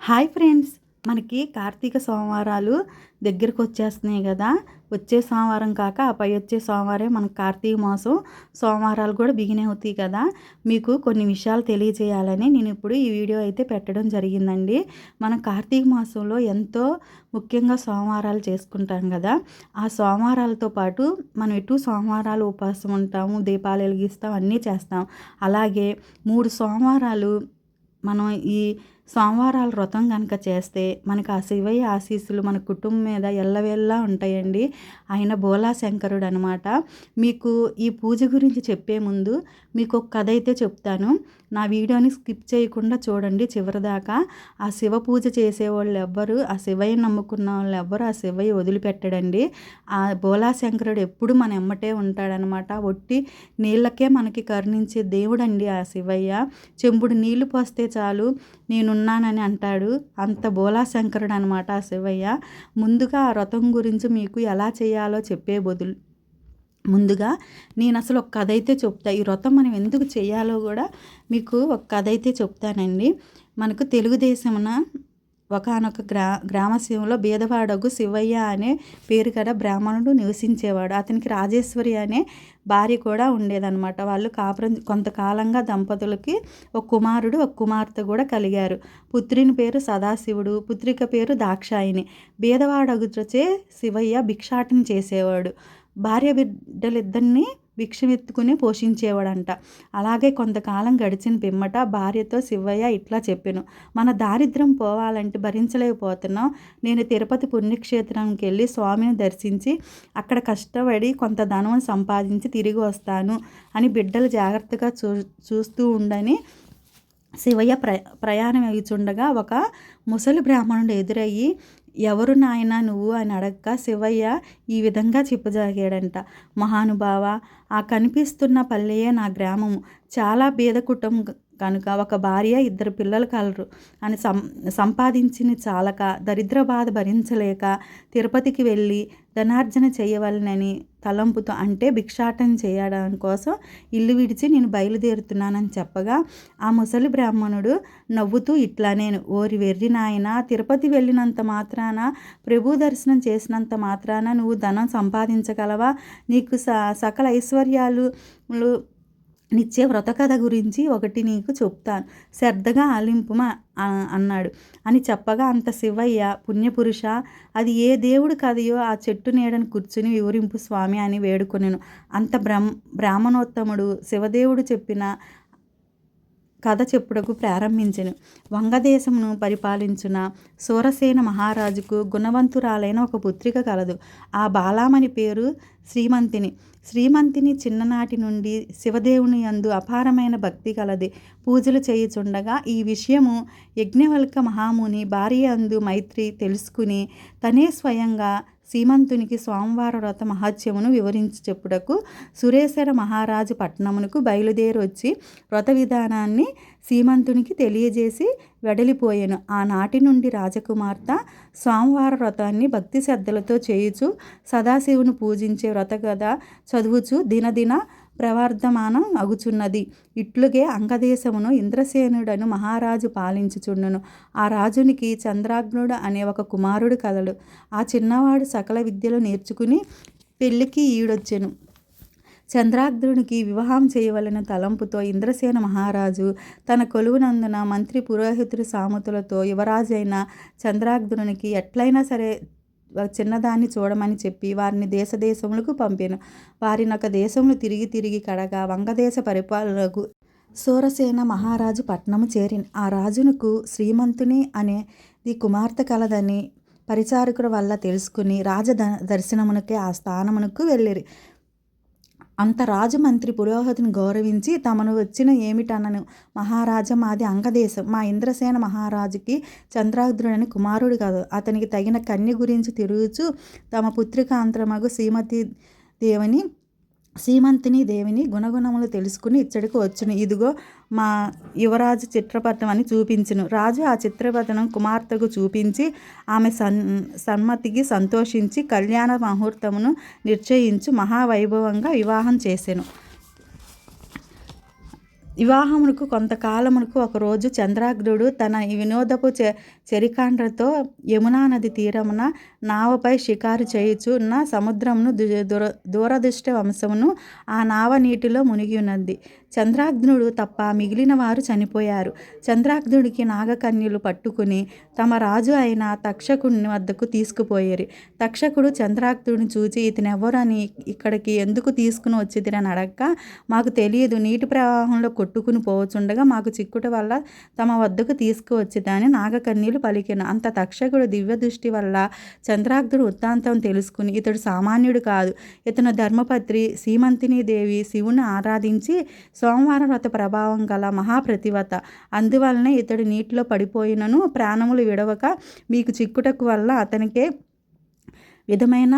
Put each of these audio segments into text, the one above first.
Hi friends మనకి కార్తీక సోమవారాలు దగ్గరకు వచ్చేస్తున్నాయి కదా. వచ్చే సోమవారం కాక ఆ పై వచ్చే సోమవారం మన కార్తీక మాసం. సోమవారాలు కూడా బిగిన్ అవుతాయి కదా. మీకు కొన్ని విషయాలు తెలియజేయాలని నేను ఇప్పుడు ఈ వీడియో అయితే పెట్టడం జరిగిందండి. మనం కార్తీక మాసంలో ఎంతో ముఖ్యంగా సోమవారాలు చేసుకుంటాం కదా. ఆ సోమవారాలతో పాటు మనం ఎటు సోమవారాలు ఉపవాసం ఉంటాము దీపాలు వెలిగిస్తాం అన్నీ చేస్తాం. అలాగే మూడు సోమవారాలు మనం ఈ సోమవారాల వ్రతం కనుక చేస్తే మనకు ఆ శివయ్య ఆశీస్సులు మన కుటుంబం మీద ఎల్లవెల్లా ఉంటాయండి. ఆయన బోలా శంకరుడు అనమాట మీకు ఈ పూజ గురించి చెప్పే ముందు మీకు ఒక కథ అయితే చెప్తాను. నా వీడియోని స్కిప్ చేయకుండా చూడండి చివరిదాకా. ఆ శివ పూజ చేసేవాళ్ళు ఎవ్వరు ఆ శివయ్య నమ్ముకున్న వాళ్ళు ఎవ్వరు ఆ శివయ్య వదిలిపెట్టడండి. ఆ బోలాశంకరుడు ఎప్పుడు మన ఎమ్మటే ఉంటాడనమాట. ఒట్టి నీళ్ళకే మనకి కరుణించే దేవుడండి ఆ శివయ్య. చెంబుడు నీళ్ళు పోస్తే చాలు నేనున్నానని అంటాడు. అంత బోలాశంకరుడు అనమాట ఆ శివయ్య. ముందుగా ఆ వ్రతం గురించి మీకు ఎలా చేయాలో చెప్పే బదులు ముందుగా నేను అసలు ఒక కథ అయితే చెప్తా. ఈ వ్రతం మనం ఎందుకు చేయాలో కూడా మీకు ఒక కథ అయితే చెప్తానండి. మనకు తెలుగుదేశమున ఒకనొక గ్రా గ్రామశివంలో బీదవాడగు శివయ్య అనే పేరు గల బ్రాహ్మణుడు నివసించేవాడు. అతనికి రాజేశ్వరి అనే భార్య కూడా ఉండేదన్నమాట. వాళ్ళు కాపురం కొంతకాలంగా దంపతులకి ఒక కుమారుడు ఒక కుమార్తె కూడా కలిగారు. పుత్రిని పేరు సదాశివుడు పుత్రిక పేరు దాక్షాయిని బీదవాడగుచే శివయ్య భిక్షాటన చేసేవాడు. భార్య బిడ్డలిద్దరినీ భిక్షమెత్తుకునే పోషించేవాడంట. అలాగే కొంతకాలం గడిచిన పిమ్మట భార్యతో శివయ్య ఇట్లా చెప్పాను. మన దారిద్రం పోవాలంటే భరించలేకపోతున్నాం. నేను తిరుపతి పుణ్యక్షేత్రంకి వెళ్ళి స్వామిని దర్శించి అక్కడ కష్టపడి కొంత ధనం సంపాదించి తిరిగి వస్తాను అని బిడ్డలు జాగ్రత్తగా చూ చూస్తూ ఉండని శివయ్య ప్ర ప్రయాణం అయ్యుచుండగా ఒక ముసలి బ్రాహ్మణుడు ఎదురయ్యి ఎవరు నాయన నువ్వు అని అడగక శివయ్య ఈ విధంగా చెప్పజాగాడంట. మహానుభావ ఆ కనిపిస్తున్న పల్లెయే నా గ్రామము. చాలా బీద కుటుంబం కనుక ఒక భార్య ఇద్దరు పిల్లలు కలరు అని సం సంపాదించిన చాలక దరిద్ర బాధ భరించలేక తిరుపతికి వెళ్ళి ధనార్జన చేయవలనని తలంపుతో అంటే భిక్షాటన చేయడం కోసం ఇల్లు విడిచి నేను బయలుదేరుతున్నానని చెప్పగా ఆ ముసలి బ్రాహ్మణుడు నవ్వుతూ ఇట్లా నేను ఓరి వెర్రి నాయన తిరుపతి వెళ్ళినంత మాత్రాన ప్రభు దర్శనం చేసినంత మాత్రాన నువ్వు ధనం సంపాదించగలవా? నీకు స సకల ఐశ్వర్యాలు నిత్య వ్రత కథ గురించి ఒకటి నీకు చెప్తాను. శ్రద్ధగా ఆలింపుమా అన్నాడు. అని చెప్పగా అంత శివయ్య పుణ్యపురుష అది ఏ దేవుడు కథయో ఆ చెట్టు నీడను కూర్చుని వివరింపు స్వామి అని వేడుకొనెను. అంత బ్రహ్మ బ్రాహ్మణోత్తముడు శివదేవుడు చెప్పిన కథ చెప్పుడకు ప్రారంభించెను. వంగదేశమును పరిపాలించిన సూరసేన మహారాజుకు గుణవంతురాలైన ఒక పుత్రిక కలదు. ఆ బాలామణి పేరు శ్రీమంతిని. శ్రీమంతిని చిన్ననాటి నుండి శివదేవుని యందు అపారమైన భక్తి కలది. పూజలు చేయుచుండగా ఈ విషయము యజ్ఞవల్క మహాముని భార్య అందు మైత్రి తెలుసుకుని తనే స్వయంగా సీమంతునికి స్వామివార వ్రత మహత్యమును వివరించి చెప్పుటకు సురేశ్వర మహారాజు పట్టణమునకు బయలుదేరి వచ్చి వ్రత విధానాన్ని సీమంతునికి తెలియజేసి వెడలిపోయాను. ఆనాటి నుండి రాజకుమార్తె స్వామివార వ్రతాన్ని భక్తి శ్రద్ధలతో చేయుచు సదాశివుని పూజించే వ్రత కథ చదువుచు దినదిన ప్రవర్ధమానం అగుచున్నది ఇట్లుగే అంగదేశమును ఇంద్రసేనుడను మహారాజు పాలించుచుండును. ఆ రాజునికి చంద్రాగ్నుడు అనే ఒక కుమారుడు కలడు. ఆ చిన్నవాడు సకల విద్యలు నేర్చుకుని పెళ్ళికి ఈడొచ్చెను. చంద్రాగ్నుడికి వివాహం చేయవలన తలంపుతో ఇంద్రసేన మహారాజు తన కొలువునందున మంత్రి పురోహితుడి సామతులతో యువరాజైన చంద్రాగ్నునికి ఎట్లయినా సరే చిన్నదాన్ని చూడమని చెప్పి వారిని దేశదేశములకు పంపాను. వారిని ఒక దేశములు తిరిగి తిరిగి కడగా వంగదేశ పరిపాలనకు సూరసేన మహారాజు పట్నము చేరిన. ఆ రాజునకు శ్రీమంతుని అనేది కుమార్తె కలదని పరిచారకుల వల్ల తెలుసుకుని రాజ దర్శనమునకే ఆ స్థానమునకు వెళ్ళిరి. అంత రాజమంత్రి పురోహితుని గౌరవించి తమను వచ్చిన ఏమిటనను మహారాజా మాది అంగదేశం. మా ఇంద్రసేన మహారాజుకి చంద్రాగ్రుడని కుమారుడు కాదు. అతనికి తగిన కన్య గురించి తిరుగుచు తమ పుత్రికాంతరమగు శ్రీమతి దేవని సీమంతిని దేవిని గుణగుణములు తెలుసుకుని ఇచ్చడికి వచ్చును. ఇదిగో మా యువరాజు చిత్రపటం అని చూపించును. రాజు ఆ చిత్రపటం కుమార్తెకు చూపించి ఆమె సన్ సన్మతికి సంతోషించి కళ్యాణ ముహూర్తమును నిశ్చయించు మహావైభవంగా వివాహం చేసెను. వివాహమునకు కొంతకాలమునకు ఒకరోజు చంద్రాగ్రుడు తన వినోదపు చె చెరికాండ్రతో యమునా నది తీరమున నావపై షికారు చేయుచున్న సముద్రమును దూర దూరదృష్ట వంశమును ఆ నావ నీటిలో మునిగి ఉన్నది చంద్రాగ్నుడు తప్ప మిగిలిన వారు చనిపోయారు. చంద్రాగ్నుడికి నాగకన్యలు పట్టుకుని తమ రాజు అయిన తక్షకుని వద్దకు తీసుకుపోయారు. తక్షకుడు చంద్రాగ్నుడిని చూచి ఇతనెవరని ఇక్కడికి ఎందుకు తీసుకుని వచ్చిదిరని అడగక మాకు తెలియదు నీటి ప్రవాహంలో కొట్టుకుని పోవచ్చుండగా మాకు చిక్కుట వల్ల తమ వద్దకు తీసుకువచ్చిదని నాగకన్యలు పలికిన. అంత తక్షకుడు దివ్య దృష్టి వల్ల చంద్రాగ్నుడు వృత్తాంతం తెలుసుకుని ఇతడు సామాన్యుడు కాదు. ఇతను ధర్మపత్రి సీమంతిని దేవి శివుని ఆరాధించి సోమవార వ్రత ప్రభావం గల మహాప్రతివత అందువలనే ఇతడు నీటిలో పడిపోయినను ప్రాణములు విడవక మీకు చిక్కుటకు వల్ల అతనికే విధమైన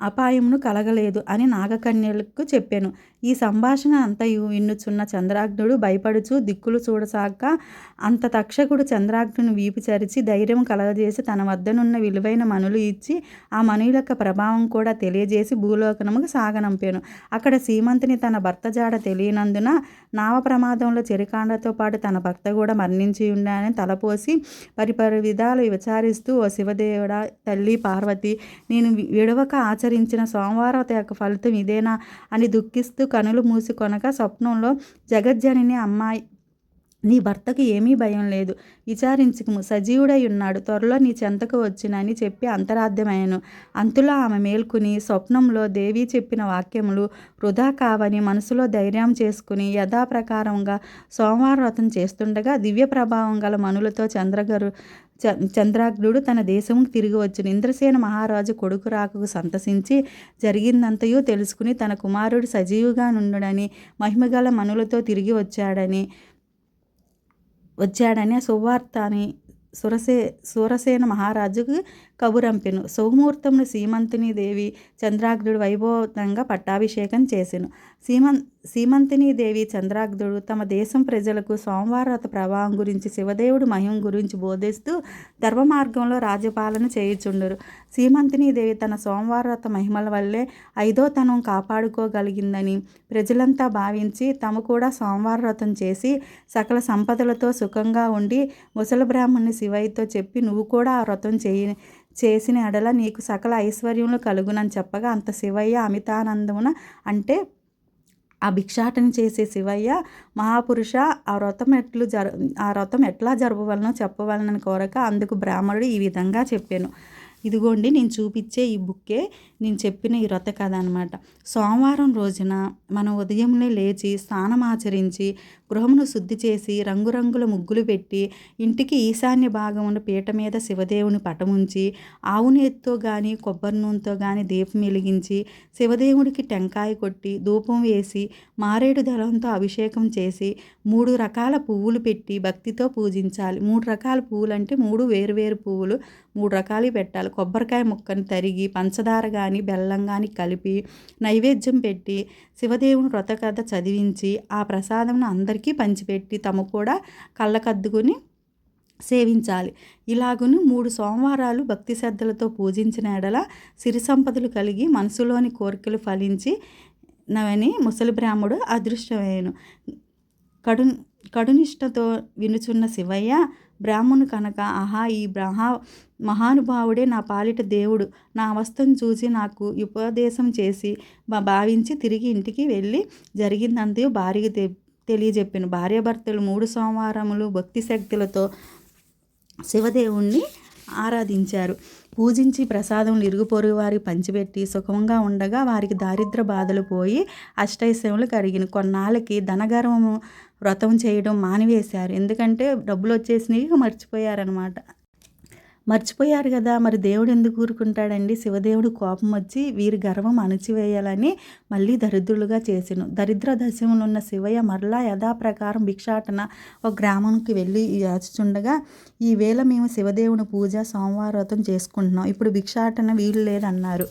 అపాయమును కలగలేదు అని నాగకన్యలకు చెప్పాను. ఈ సంభాషణ అంతయు విన్నుచున్న చంద్రాగ్నుడు భయపడుచు దిక్కులు చూడసాక అంత తక్షకుడు చంద్రాగ్నుని వీపు చరిచి ధైర్యం కలగజేసి తన వద్దనున్న విలువైన మనులు ఇచ్చి ఆ మనుల యొక్క ప్రభావం కూడా తెలియజేసి భూలోకనముకు సాగనంపాను. అక్కడ సీమంతిని తన భర్త జాడ తెలియనందున నావ ప్రమాదంలో చెరికాండతో పాటు తన భర్త కూడా మరణించి ఉండాలని తలపోసి పరిపరి విధాలు విచారిస్తూ ఓ శివదేవుడ తల్లి పార్వతి నేను విడవక ఆచరించిన సోమవారత యొక్క ఫలితం ఇదేనా అని దుఃఖిస్తూ కనులు మూసుకొనక స్వప్నంలో జగజ్జనిని అమ్మాయి నీ భర్తకు ఏమీ భయం లేదు. విచారించుకుము సజీవుడై ఉన్నాడు. త్వరలో నీ చెంతకు వచ్చినని చెప్పి అంతరాధ్యమయ్యను అంతులో ఆమె మేల్కుని స్వప్నంలో దేవి చెప్పిన వాక్యములు వృధా కావని మనసులో ధైర్యం చేసుకుని యథాప్రకారంగా సోమవారం వ్రతం చేస్తుండగా దివ్య ప్రభావం గల మనులతో చంద్రగరు చంద్రాగ్నుడు తన దేశముకు తిరిగి వచ్చిన. ఇంద్రసేన మహారాజు కొడుకు రాకకు సంతసించి జరిగిందంతయూ తెలుసుకుని తన కుమారుడు సజీవుగా నుండుడని మహిమగల మనులతో తిరిగి వచ్చాడని వచ్చాడని సువార్త అని సురసే సూరసేన మహారాజుకు కబురంపెను. సౌముహూర్తమును సీమంతుని దేవి చంద్రాగ్నుడు వైభవంగా పట్టాభిషేకం చేసెను. సీమం దేవి చంద్రాగ్ధుడు తమ దేశం ప్రజలకు సోమవారత ప్రభావం గురించి శివదేవుడు మహిమ గురించి బోధిస్తూ ధర్మ మార్గంలో రాజ్యపాలన చేయుచుండరు. సీమంతిని దేవి తన సోమవారత మహిమల వల్లే ఐదో తనం కాపాడుకోగలిగిందని ప్రజలంతా భావించి తమ కూడా సోమవారతం వ్రతం చేసి సకల సంపదలతో సుఖంగా ఉండి ముసలి బ్రాహ్మణ్ణి శివయ్యతో చెప్పి నువ్వు కూడా ఆ వ్రతం చేయి చేసిన ఎడల నీకు సకల ఐశ్వర్యములు కలుగునని చెప్పగా అంత శివయ్య అమితానందమున అంటే ఆ భిక్షాటన చేసే శివయ్య మహాపురుష ఆ వ్రతం ఎట్లు జరు ఆ వ్రతం ఎట్లా జరపవలనో చెప్పవలనని కోరక అందుకు బ్రాహ్మణుడు ఈ విధంగా చెప్పాను. ఇదిగోండి నేను చూపించే ఈ బుక్కే నేను చెప్పిన ఈ వ్రత కథ అనమాట సోమవారం రోజున మనం ఉదయంలో లేచి స్నానం ఆచరించి గృహమును శుద్ధి చేసి రంగురంగుల ముగ్గులు పెట్టి ఇంటికి ఈశాన్య భాగమున పీట మీద శివదేవుని పటముంచి ఆవునేతితో కానీ కొబ్బరి నూనెతో కానీ దీపం వెలిగించి శివదేవుడికి టెంకాయ కొట్టి ధూపం వేసి మారేడు దళంతో అభిషేకం చేసి మూడు రకాల పువ్వులు పెట్టి భక్తితో పూజించాలి. మూడు రకాల పువ్వులు అంటే మూడు వేరువేరు పువ్వులు మూడు రకాలు పెట్టాలి. కొబ్బరికాయ ముక్కని తరిగి పంచదార కానీ బెల్లం కానీ కలిపి నైవేద్యం పెట్టి శివదేవుని వ్రతకథ చదివించి ఆ ప్రసాదంను అందరికీ పంచిపెట్టి తమ కూడా కళ్ళకద్దుకుని సేవించాలి. ఇలాగును మూడు సోమవారాలు భక్తి శ్రద్ధలతో పూజించిన ఎడల సిరి సంపదలు కలిగి మనసులోని కోరికలు ఫలించి నవని ముసలి బ్రాహ్మడు అదృష్టమయ్యను కడు కడునిష్టతో వినుచున్న శివయ్య బ్రాహ్మణు కనుక ఆహా ఈ బ్రహ్మ మహానుభావుడే నా పాలిట దేవుడు. నా అవస్థను చూసి నాకు ఉపదేశం చేసి భావించి తిరిగి ఇంటికి వెళ్ళి జరిగిందంతయో భార్యకి తె తెలియజెప్పాను. భార్యాభర్తలు మూడు సోమవారములు భక్తి శక్తులతో శివదేవుణ్ణి ఆరాధించారు. పూజించి ప్రసాదం ఇరుగుపొరుగు వారికి పంచిపెట్టి సుఖంగా ఉండగా వారికి దారిద్ర బాధలు పోయి అష్టైశ్యములు కరిగిన కొన్నాళ్ళకి ధనగర్వము వ్రతం చేయడం మానివేశారు. ఎందుకంటే డబ్బులు వచ్చేసినవి మర్చిపోయారనమాట మర్చిపోయారు కదా మరి దేవుడు ఎందుకు ఊరుకుంటాడండి? శివదేవుడు కోపం వచ్చి వీరి గర్వం అణచివేయాలని మళ్ళీ దరిద్రులుగా చేసిను. దరిద్ర దశములు ఉన్న శివయ్య మరలా యథాప్రకారం భిక్షాటన ఒక గ్రామంకి వెళ్ళి యాచుచుండగా ఈ వేళ మేము శివదేవుని పూజ సోమవారం చేసుకుంటున్నాం. ఇప్పుడు భిక్షాటన వీలు లేదన్నారు.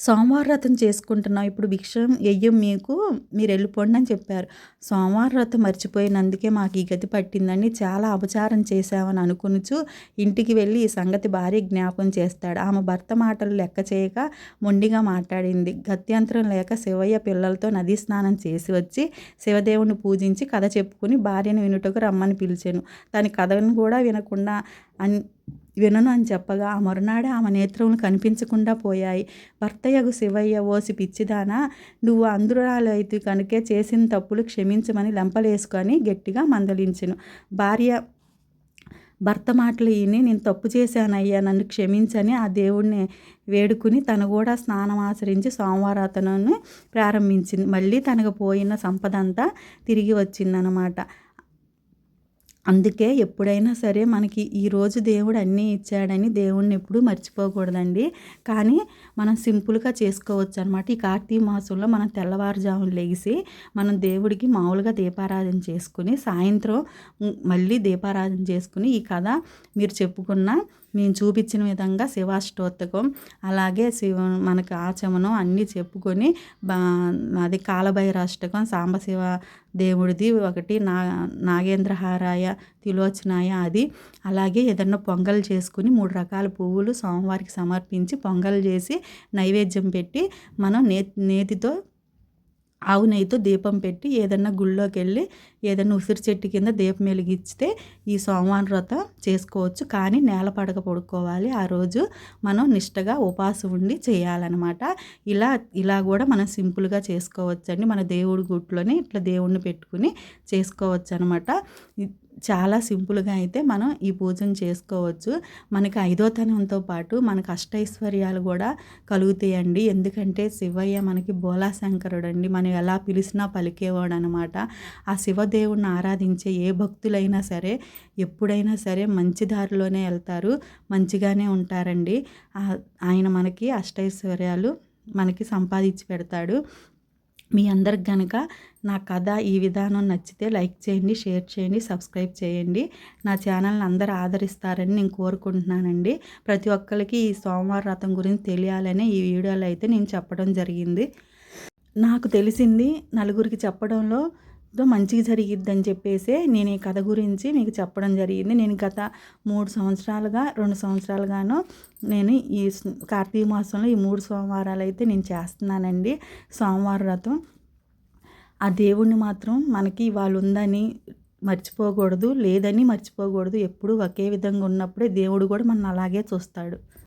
సోమవార వ్రతం చేసుకుంటున్నాం. ఇప్పుడు భిక్షం వెయ్యం మీకు మీరు వెళ్ళిపోండి అని చెప్పారు. సోమవార వ్రతం మర్చిపోయినందుకే మాకు ఈ గతి పట్టిందని చాలా అపచారం చేశామని అనుకునుచు ఇంటికి వెళ్ళి ఈ సంగతి భార్య జ్ఞాపం చేస్తాడు. ఆమె భర్త మాటలు లెక్క చేయక మొండిగా మాట్లాడింది. గత్యంతరం లేక శివయ్య పిల్లలతో నదీ స్నానం చేసి వచ్చి శివదేవుని పూజించి కథ చెప్పుకుని భార్యను వినుటకు రమ్మని పిలిచాను. దాని కథను కూడా వినకుండా అన్ వినను అని చెప్పగా ఆ మరునాడే ఆమె నేత్రములు కనిపించకుండా పోయాయి. భర్తయ్యకు శివయ్య ఓసి పిచ్చిదానా నువ్వు అందురాలు అయితే కనుకే చేసిన తప్పులు క్షమించమని లంపలేసుకొని గట్టిగా మందలించును. భార్య భర్త మాటలు ఈని నేను తప్పు చేశానయ్యా నన్ను క్షమించని ఆ దేవుడిని వేడుకుని తను కూడా స్నానం ఆచరించి సోమవారాతనను ప్రారంభించింది. మళ్ళీ తనకు పోయిన సంపద అంతా తిరిగి వచ్చిందనమాట. అందుకే ఎప్పుడైనా సరే మనకి ఈరోజు దేవుడు అన్నీ ఇచ్చాడని దేవుడిని ఎప్పుడూ మర్చిపోకూడదండి. కానీ మనం సింపుల్గా చేసుకోవచ్చు అనమాట ఈ కార్తీక మాసంలో మనం తెల్లవారుజామున లెగిసి మనం దేవుడికి మామూలుగా దీపారాధన చేసుకుని సాయంత్రం మళ్ళీ దీపారాధన చేసుకుని ఈ కథ మీరు చెప్పుకున్న మేము చూపించిన విధంగా శివాష్టోత్తకం అలాగే శివ మనకు ఆచమనం అన్నీ చెప్పుకొని బా అది కాలభైరాష్టకం సాంబశివ దేవుడిది ఒకటి నా నాగేంద్రహారాయ తిలోచనాయ అది. అలాగే ఏదన్నా పొంగల్ చేసుకుని మూడు రకాల పువ్వులు సోమవారికి సమర్పించి పొంగల్ చేసి నైవేద్యం పెట్టి మనం నే నేతితో ఆవు నెయ్యితో దీపం పెట్టి ఏదన్నా గుళ్ళోకి వెళ్ళి ఏదన్నా ఉసిరి చెట్టు కింద దీపం వెలిగిస్తే ఈ సోమవారం వ్రతం చేసుకోవచ్చు. కానీ నేల పడక పడుకోవాలి. ఆ రోజు మనం నిష్టగా ఉపాసం ఉండి చేయాలన్నమాట. ఇలా ఇలా కూడా మనం సింపుల్గా చేసుకోవచ్చండి. మన దేవుడి గుట్లోనే ఇట్లా దేవుడిని పెట్టుకుని చేసుకోవచ్చు అనమాట చాలా సింపుల్గా అయితే మనం ఈ పూజను చేసుకోవచ్చు. మనకి ఐదోతనంతో పాటు మనకు అష్టైశ్వర్యాలు కూడా కలుగుతాయండి. ఎందుకంటే శివయ్య మనకి బోలా శంకరుడు అండి మనం ఎలా పిలిచినా పలికేవాడు అనమాట ఆ శివదేవుడిని ఆరాధించే ఏ భక్తులైనా సరే ఎప్పుడైనా సరే మంచి దారిలోనే వెళ్తారు. మంచిగానే ఉంటారండి. ఆయన మనకి అష్టైశ్వర్యాలు మనకి సంపాదించి పెడతాడు. మీ అందరికి కనుక నా కథ ఈ విధానం నచ్చితే లైక్ చేయండి షేర్ చేయండి సబ్స్క్రైబ్ చేయండి. నా ఛానల్ని అందరూ ఆదరిస్తారని నేను కోరుకుంటున్నానండి. ప్రతి ఒక్కరికి ఈ సోమవార రథం గురించి తెలియాలని ఈ వీడియోలో అయితే నేను చెప్పడం జరిగింది. నాకు తెలిసింది నలుగురికి చెప్పడంలో మంచిగా జరిగిద్దని చెప్పేసి నేను ఈ కథ గురించి మీకు చెప్పడం జరిగింది. నేను గత మూడు సంవత్సరాలుగా రెండు సంవత్సరాలుగాను నేను ఈ కార్తీక మాసంలో ఈ మూడు సోమవారాలు అయితే నేను చేస్తున్నానండి. సోమవార వ్రతం. ఆ దేవుణ్ణి మాత్రం మనకి వాళ్ళు ఉందని మర్చిపోకూడదు లేదని మర్చిపోకూడదు. ఎప్పుడు ఒకే విధంగా ఉన్నప్పుడే దేవుడు కూడా మనం అలాగే చూస్తాడు.